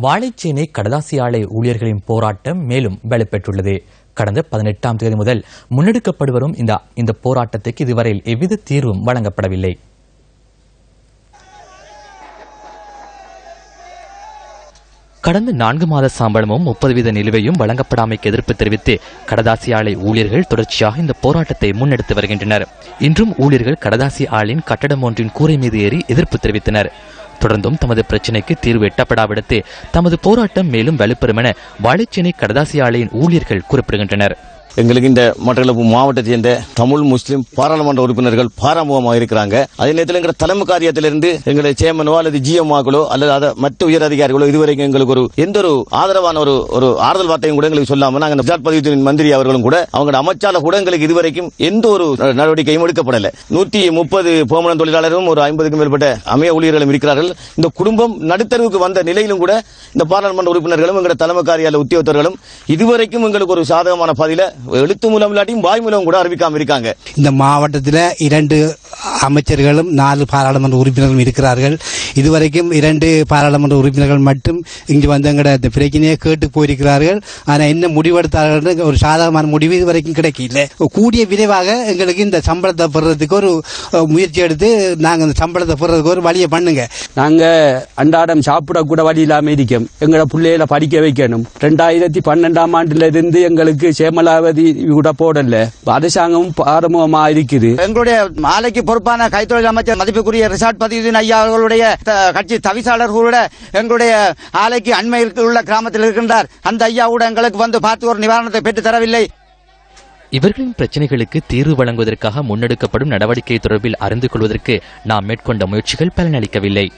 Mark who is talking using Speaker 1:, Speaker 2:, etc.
Speaker 1: வாழைச்சேனை கடதாசி ஆலை ஊழியர்களின் போராட்டம் மேலும் வலுப்பெற்றுள்ளது. கடந்த பதினெட்டாம் தேதி முதல் முன்னெடுக்கப்பட்டு வரும் இந்த இந்த போராட்டத்துக்கு இதுவரையில் எவ்வித தீர்வும் வழங்கப்படவில்லை. கடந்த நான்கு மாத சம்பளமும் முப்பது வீத நிலுவையும் வழங்கப்படாமைக்கு எதிர்ப்பு தெரிவித்து கடதாசி ஆலை ஊழியர்கள் தொடர்ச்சியாக இந்த போராட்டத்தை முன்னெடுத்து வருகின்றனர். இன்றும் ஊழியர்கள் கடதாசி ஆளின் கட்டடம் ஒன்றின் கூரை மீது ஏறி எதிர்ப்பு தெரிவித்தனர். தொடர்ந்தும் தமது பிரச்சினைக்கு தீர்வு எட்டப்படாவிடத்து தமது போராட்டம் மேலும் வலுப்பெறும் என வாழைச்சேனை கடதாசி ஆலையின் ஊழியர்கள் குறிப்பிடுகின்றனர்.
Speaker 2: எங்களுக்கு இந்த மட்டக்களப்பு மாவட்டத்தை சேர்ந்த தமிழ் முஸ்லீம் பாராளுமன்ற உறுப்பினர்கள் பாராமுகமாக இருக்கிறாங்க. அதே நேரத்தில் எங்கள் தலைமை காரியத்திலிருந்து எங்களுடைய சேமனோ அல்லது ஜிஎம்ஆக்களோ அல்லது அதை மற்ற உயர் அதிகாரிகளோ இதுவரைக்கும் எங்களுக்கு ஒரு எந்த ஒரு ஆதரவான ஒரு ஒரு ஆறுதல் வார்த்தையும் கூட எங்களுக்கு சொல்லாம நாங்கள் விசாட் பதிவுத்துறை மந்திரி அவர்களும் கூட அவங்க அமைச்சால கூட எங்களுக்கு இதுவரைக்கும் எந்த ஒரு நடவடிக்கையும் எடுக்கப்படல. நூற்றி முப்பது பெர்மனன்ட் தொழிலாளரும் ஒரு ஐம்பதுக்கும் மேற்பட்ட அமைய ஊழியர்களும் இருக்கிறார்கள். இந்த குடும்பம் நடுத்தருவுக்கு வந்த நிலையிலும் கூட இந்த பாராளுமன்ற உறுப்பினர்களும் எங்களுடைய தலைமை காரியாலய உத்தியோகத்தர்களும் இதுவரைக்கும் எங்களுக்கு ஒரு சாதகமான பதில எழுத்து மூலம் இல்லாட்டியும் வாய் மூலம் கூட அறிவிக்காம இருக்காங்க.
Speaker 3: இந்த மாவட்டத்தில் இரண்டு அமைச்சர்களும் நாலு பாராளுமன்ற உறுப்பினர்களும் இருக்கிறார்கள். இதுவரைக்கும் இரண்டு பாராளுமன்ற உறுப்பினர்கள் மட்டும் இங்கு வந்து எங்கட இந்த பிரச்சனையை கேட்டு போயிருக்கிறார்கள். ஆனால் என்ன முடிவெடுத்தார்கள் ஒரு சாதகமான முடிவு இதுவரைக்கும் கிடைக்கல. கூடிய விரைவாக எங்களுக்கு இந்த சம்பளத்தை பெறுறதுக்கு ஒரு முயற்சி எடுத்து நாங்கள் இந்த சம்பளத்தை பெறுறதுக்கு ஒரு வழியை பண்ணுங்க.
Speaker 4: நாங்க அன்றாடம் சாப்பிட கூட வழி இல்லாம இருக்கோம். எங்களோட பிள்ளைகளை படிக்க வைக்கணும். ரெண்டாயிரத்தி பன்னெண்டாம் ஆண்டுல இருந்து எங்களுக்கு சேமலாவதி கூட போடல. அரசாங்கமும் பாரமுகமா இருக்குது
Speaker 5: எங்களுடைய ஆலைக்கு பொறுப்பான கைத்தொழில் அமைச்சர் மதிப்புக்குரிய ரிசார்ட் பதிவுதீன் ஐயா அவர்களுடைய த- கட்சி தவிசாளர்களோட எங்களுடைய ஆலைக்கு அண்மையில் உள்ள கிராமத்தில் இருக்கின்றார். அந்த ஐயா கூட எங்களுக்கு வந்து பார்த்து ஒரு நிவாரணத்தை பெற்று தரவில்லை.
Speaker 1: இவர்களின் பிரச்சனைகளுக்கு தீர்வு வழங்குவதற்காக முன்னெடுக்கப்படும் நடவடிக்கை தொடர்பில் அறிந்து கொள்வதற்கு நாம் மேற்கொண்ட முயற்சிகள் பலனளிக்கவில்லை.